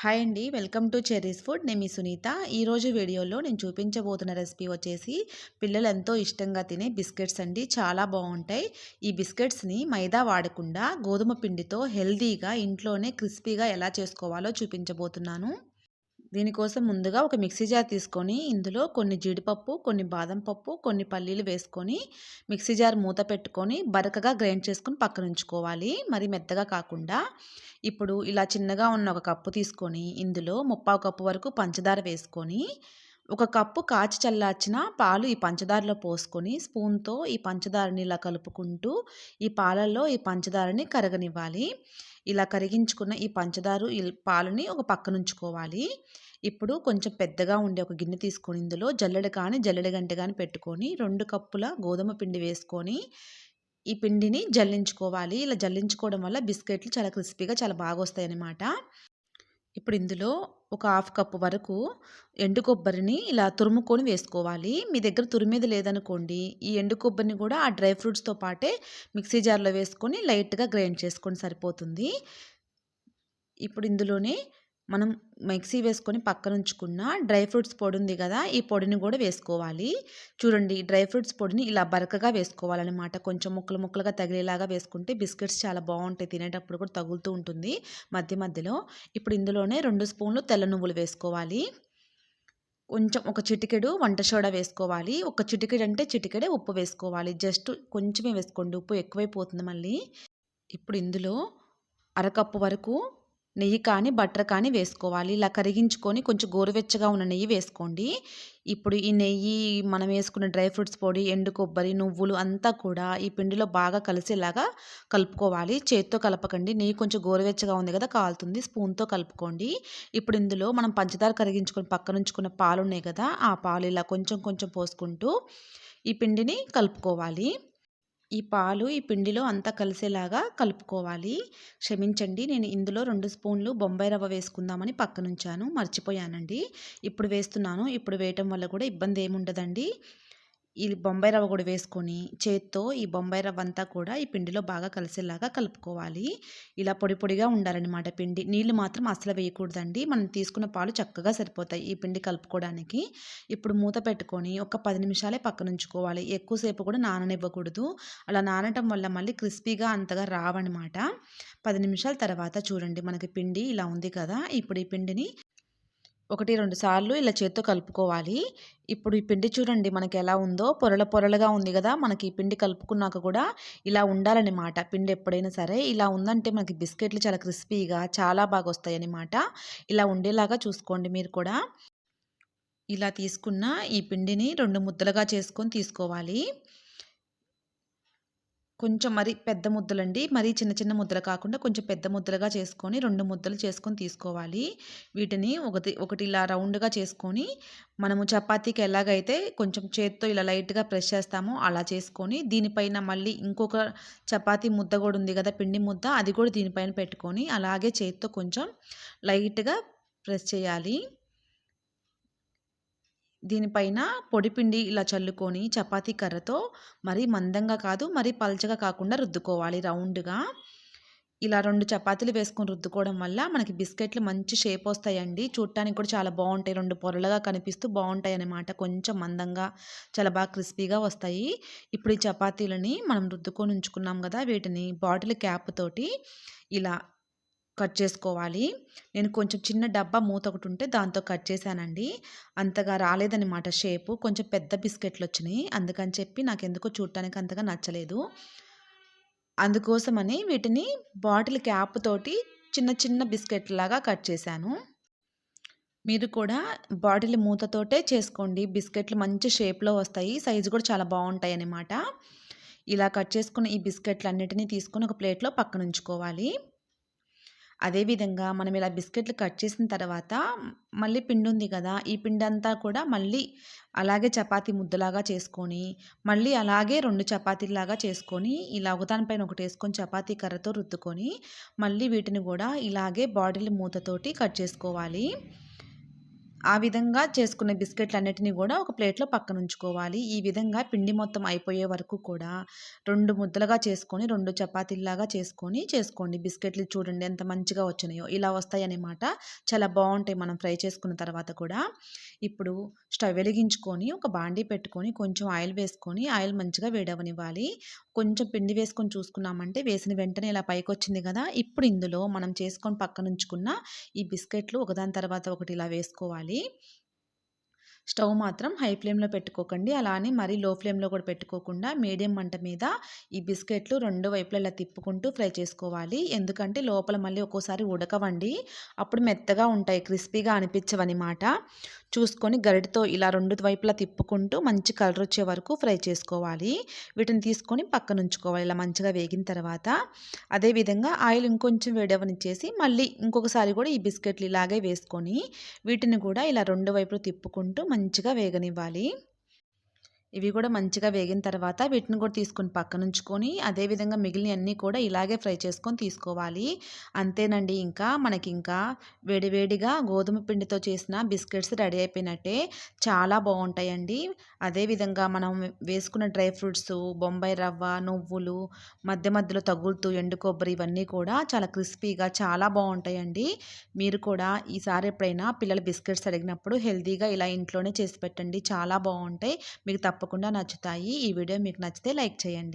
Hi అండి. Welcome to Cherry's Food. నేను మీ సునీత. ఈరోజు వీడియోలో నేను చూపించబోతున్న రెసిపీ వచ్చేసి పిల్లలు ఎంతో ఇష్టంగా తినే బిస్కెట్స్ అండి. చాలా బాగుంటాయి. ఈ బిస్కెట్స్ని మైదా వాడకుండా గోధుమ పిండితో హెల్దీగా ఇంట్లోనే క్రిస్పీగా ఎలా చేసుకోవాలో చూపించబోతున్నాను. దీనికోసం ముందుగా ఒక మిక్సీ జార్ తీసుకొని ఇందులో కొన్ని జీడిపప్పు కొన్ని బాదం పప్పు కొన్ని పల్లీలు వేసుకొని మిక్సీ జార్ మూత పెట్టుకొని బరకగా గ్రైండ్ చేసుకొని పక్కన ఉంచుకోవాలి. మరి మెత్తగా కాకుండా ఇప్పుడు ఇలా చిన్నగా ఉన్న ఒక కప్పు తీసుకొని ఇందులో ముప్పావు కప్పు వరకు పంచదార వేసుకొని ఒక కప్పు కాచి చల్లార్చిన పాలు ఈ పంచదారలో పోసుకొని స్పూన్తో ఈ పంచదారని ఇలా కలుపుకుంటూ ఈ పాలల్లో ఈ పంచదారని కరగనివ్వాలి. ఇలా కరిగించుకున్న ఈ పంచదార ఈ పాలని ఒక పక్కనుంచుకోవాలి. ఇప్పుడు కొంచెం పెద్దగా ఉండే ఒక గిన్నె తీసుకొని ఇందులో జల్లెడ కానీ జల్లెడ గంట కానీ పెట్టుకొని రెండు కప్పుల గోధుమ పిండి వేసుకొని ఈ పిండిని జల్లించుకోవాలి. ఇలా జల్లించుకోవడం వల్ల బిస్కెట్లు చాలా క్రిస్పీగా చాలా బాగా వస్తాయి అన్నమాట ఇప్పుడు ఇందులో ఒక హాఫ్ కప్పు వరకు ఎండు కొబ్బరిని ఇలా తురుముకొని వేసుకోవాలి. మీ దగ్గర తురిమేది లేదనుకోండి ఈ ఎండు కొబ్బరిని కూడా ఆ డ్రై ఫ్రూట్స్తో పాటే మిక్సీ జార్లో వేసుకొని లైట్గా గ్రైండ్ చేసుకొని సరిపోతుంది. ఇప్పుడు ఇందులోనే మనం మిక్సీ వేసుకొని పక్కన ఉంచుకున్న డ్రై ఫ్రూట్స్ పొడి ఉంది కదా ఈ పొడిని కూడా వేసుకోవాలి. చూడండి డ్రై ఫ్రూట్స్ పొడిని ఇలా బరకగా వేసుకోవాలన్నమాట. కొంచెం ముక్కలు ముక్కలుగా తగిలేలాగా వేసుకుంటే బిస్కెట్స్ చాలా బాగుంటాయి తినేటప్పుడు కూడా తగులుతూ ఉంటుంది మధ్య మధ్యలో. ఇప్పుడు ఇందులోనే రెండు స్పూన్లు తెల్ల నువ్వులు వేసుకోవాలి. కొంచెం ఒక చిటికెడు వంట సోడా వేసుకోవాలి. ఒక చిటికెడు అంటే చిటికెడే ఉప్పు వేసుకోవాలి. జస్ట్ కొంచెమే వేసుకోండి ఉప్పు ఎక్కువైపోతుంది మళ్ళీ. ఇప్పుడు ఇందులో అరకప్పు వరకు నెయ్యి కానీ బటర్ కానీ వేసుకోవాలి. ఇలా కరిగించుకొని కొంచెం గోరువెచ్చగా ఉన్న నెయ్యి వేసుకోండి. ఇప్పుడు ఈ నెయ్యి మనం వేసుకున్న డ్రై ఫ్రూట్స్ పొడి ఎండు కొబ్బరి నువ్వులు అంతా కూడా ఈ పిండిలో బాగా కలిసేలాగా కలుపుకోవాలి. చేత్తో కలపకండి. నెయ్యి కొంచెం గోరువెచ్చగా ఉంది కదా కాలుతుంది. స్పూన్తో కలుపుకోండి. ఇప్పుడు ఇందులో మనం పంచదార కరిగించుకొని పక్కనుంచుకున్న పాలు ఉన్నాయి కదా ఆ పాలు ఇలా కొంచెం కొంచెం పోసుకుంటూ ఈ పిండిని కలుపుకోవాలి. ఈ పాలు ఈ పిండిలో అంతా కలిసేలాగా కలుపుకోవాలి. క్షమించండి నేను ఇందులో రెండు స్పూన్లు బొంబాయి రవ్వ వేసుకుందామని పక్కనుంచాను. మర్చిపోయానండి. ఇప్పుడు వేస్తున్నాను. ఇప్పుడు వేయటం వల్ల కూడా ఇబ్బంది ఏముండదండి. ఈ బొంబాయి రవ్వ కూడా వేసుకొని చేత్తో ఈ బొంబాయి రవ్వ అంతా కూడా ఈ పిండిలో బాగా కలిసేలాగా కలుపుకోవాలి. ఇలా పొడి పొడిగా ఉండాలన్నమాట పిండి. నీళ్ళు మాత్రం అసలు వేయకూడదండి. మనం తీసుకున్న పాలు చక్కగా సరిపోతాయి ఈ పిండి కలుపుకోవడానికి. ఇప్పుడు మూత పెట్టుకొని ఒక పది నిమిషాలే పక్కన ఉంచుకోవాలి. ఎక్కువసేపు కూడా నాననివ్వకూడదు. అలా నానటం వల్ల మళ్ళీ క్రిస్పీగా అంతగా రావన్నమాట. పది నిమిషాల తర్వాత చూడండి మనకి పిండి ఇలా ఉంది కదా. ఇప్పుడు ఈ పిండిని ఒకటి రెండు సార్లు ఇలా చేత్తో కలుపుకోవాలి. ఇప్పుడు ఈ పిండి చూడండి మనకి ఎలా ఉందో. పొరల పొరలుగా ఉంది కదా. మనకి ఈ పిండి కలుపుకున్నాక కూడా ఇలా ఉండాలన్నమాట. పిండి ఎప్పుడైనా సరే ఇలా ఉందంటే మనకి బిస్కెట్లు చాలా క్రిస్పీగా చాలా బాగా వస్తాయి అన్నమాట ఇలా ఉండేలాగా చూసుకోండి మీరు కూడా. ఇలా తీసుకున్న ఈ పిండిని రెండు ముద్దలుగా చేసుకొని తీసుకోవాలి. కొంచెం మరి పెద్ద ముద్దలండి. మరీ చిన్న చిన్న ముద్దలు కాకుండా కొంచెం పెద్ద ముద్దలుగా చేసుకొని రెండు ముద్దలు చేసుకొని తీసుకోవాలి. వీటిని ఒకటి ఒకటి ఇలా రౌండ్గా చేసుకొని మనము చపాతీకి ఎలాగైతే కొంచెం చేత్తో ఇలా లైట్గా ప్రెస్ చేస్తామో అలా చేసుకొని దీనిపైన మళ్ళీ ఇంకొక చపాతీ ముద్ద కూడా ఉంది కదా పిండి ముద్ద అది కూడా దీనిపైన పెట్టుకొని అలాగే చేత్తో కొంచెం లైట్గా ప్రెస్ చేయాలి. దీనిపైన పొడిపిండి ఇలా చల్లుకొని చపాతీ కర్రతో మరీ మందంగా కాదు మరీ పల్చగా కాకుండా రుద్దుకోవాలి రౌండ్గా. ఇలా రెండు చపాతీలు వేసుకొని రుద్దుకోవడం వల్ల మనకి బిస్కెట్లు మంచి షేప్ వస్తాయండి. చూడటానికి కూడా చాలా బాగుంటాయి. రెండు పొరలుగా కనిపిస్తూ బాగుంటాయి అన్నమాట. కొంచెం మందంగా చాలా బాగా క్రిస్పీగా వస్తాయి. ఇప్పుడు ఈ చపాతీలని మనం రుద్దుకొని ఉంచుకున్నాం కదా వీటిని బాటిల్ క్యాప్ తోటి ఇలా కట్ చేసుకోవాలి. నేను కొంచెం చిన్న డబ్బా మూత ఒకటి ఉంటే దాంతో కట్ చేశానండి. అంతగా రాలేదన్నమాట షేపు. కొంచెం పెద్ద బిస్కెట్లు వచ్చినాయి. అందుకని చెప్పి నాకు ఎందుకో చూడటానికి అంతగా నచ్చలేదు. అందుకోసమని వీటిని బాటిల్ క్యాప్ తోటి చిన్న చిన్న బిస్కెట్ లాగా కట్ చేశాను. మీరు కూడా బాటిల్ మూతతోటే చేసుకోండి. బిస్కెట్లు మంచి షేప్లో వస్తాయి. సైజు కూడా చాలా బాగుంటాయి అన్నమాట ఇలా కట్ చేసుకున్న ఈ బిస్కెట్లు అన్నిటినీ తీసుకొని ఒక ప్లేట్లో పక్కన ఉంచుకోవాలి. అదేవిధంగా మనం ఇలా బిస్కెట్లు కట్ చేసిన తర్వాత మళ్ళీ పిండి ఉంది కదా ఈ పిండి అంతా కూడా మళ్ళీ అలాగే చపాతి ముద్దలాగా చేసుకొని మళ్ళీ అలాగే రెండు చపాతీలాగా చేసుకొని ఇలా ఒకదానిపైన ఒకటి వేసుకొని చపాతీ కర్రతో రుద్దుకొని మళ్ళీ వీటిని కూడా ఇలాగే బాటిల్ మూతతోటి కట్ చేసుకోవాలి. ఆ విధంగా చేసుకున్న బిస్కెట్లన్నిటిని కూడా ఒక ప్లేట్లో పక్కన ఉంచుకోవాలి ఈ విధంగా పిండి మొత్తం అయిపోయే వరకు కూడా రెండు ముద్దలుగా చేసుకొని రెండు చపాతీల్లాగా చేసుకొని చేసుకోండి. బిస్కెట్లు చూడండి ఎంత మంచిగా వచ్చినాయో ఇలా వస్తాయి అన్నమాట చాలా బాగుంటాయి మనం ఫ్రై చేసుకున్న తర్వాత కూడా. ఇప్పుడు స్టవ్ వెలిగించుకొని ఒక బాండీ పెట్టుకొని కొంచెం ఆయిల్ వేసుకొని ఆయిల్ మంచిగా వేడవనివ్వాలి. కొంచెం పిండి వేసుకొని చూసుకున్నామంటే వేసిన వెంటనే ఇలా పైకి వచ్చింది కదా ఇప్పుడు ఇందులో మనం చేసుకొని పక్కనుంచుకున్న ఈ బిస్కెట్లు ఒకదాని తర్వాత ఒకటి ఇలా వేసుకోవాలి. స్టవ్ మాత్రం హై ఫ్లేమ్లో పెట్టుకోకండి. అలానే మరీ లో ఫ్లేమ్లో కూడా పెట్టుకోకుండా మీడియం మంట మీద ఈ బిస్కెట్లు రెండు వైపులా ఇలా తిప్పుకుంటూ ఫ్రై చేసుకోవాలి. ఎందుకంటే లోపల మళ్ళీ ఒక్కోసారి ఉడకవండి. అప్పుడు మెత్తగా ఉంటాయి క్రిస్పీగా అనిపించవన్నమాట. చూసుకొని గరిటతో ఇలా రెండు వైపులా తిప్పుకుంటూ మంచి కలర్ వచ్చే వరకు ఫ్రై చేసుకోవాలి. వీటిని తీసుకొని పక్కన ఉంచుకోవాలి. ఇలా మంచిగా వేగిన తర్వాత అదేవిధంగా ఆయిల్ ఇంకొంచెం వేడవనిచ్చేసి మళ్ళీ ఇంకొకసారి కూడా ఈ బిస్కెట్లు ఇలాగే వేసుకొని వీటిని కూడా ఇలా రెండు వైపులు తిప్పుకుంటూ మంచిగా వేగనివ్వాలి. ఇవి కూడా మంచిగా వేగిన తర్వాత వీటిని కూడా తీసుకొని పక్కన ఉంచుకొని అదేవిధంగా మిగిలిన అన్నీ కూడా ఇలాగే ఫ్రై చేసుకొని తీసుకోవాలి. అంతేనండి. ఇంకా మనకి ఇంకా వేడివేడిగా గోధుమ పిండితో చేసిన బిస్కెట్స్ రెడీ అయిపోయినట్టే చాలా బాగుంటాయండి. అదేవిధంగా మనం వేసుకున్న డ్రై ఫ్రూట్స్ బొంబాయి రవ్వ నువ్వులు మధ్య మధ్యలో తగులుతూ ఎండు కొబ్బరి ఇవన్నీ కూడా చాలా క్రిస్పీగా చాలా బాగుంటాయండి. మీరు కూడా ఈసారి ఎప్పుడైనా పిల్లల బిస్కెట్స్ అడిగినప్పుడు హెల్తీగా ఇలా ఇంట్లోనే చేసి పెట్టండి. చాలా బాగుంటాయి. మీకు తప్పకుండా నచ్చుతాయి. ఈ వీడియో మీకు నచ్చితే లైక్ చేయండి.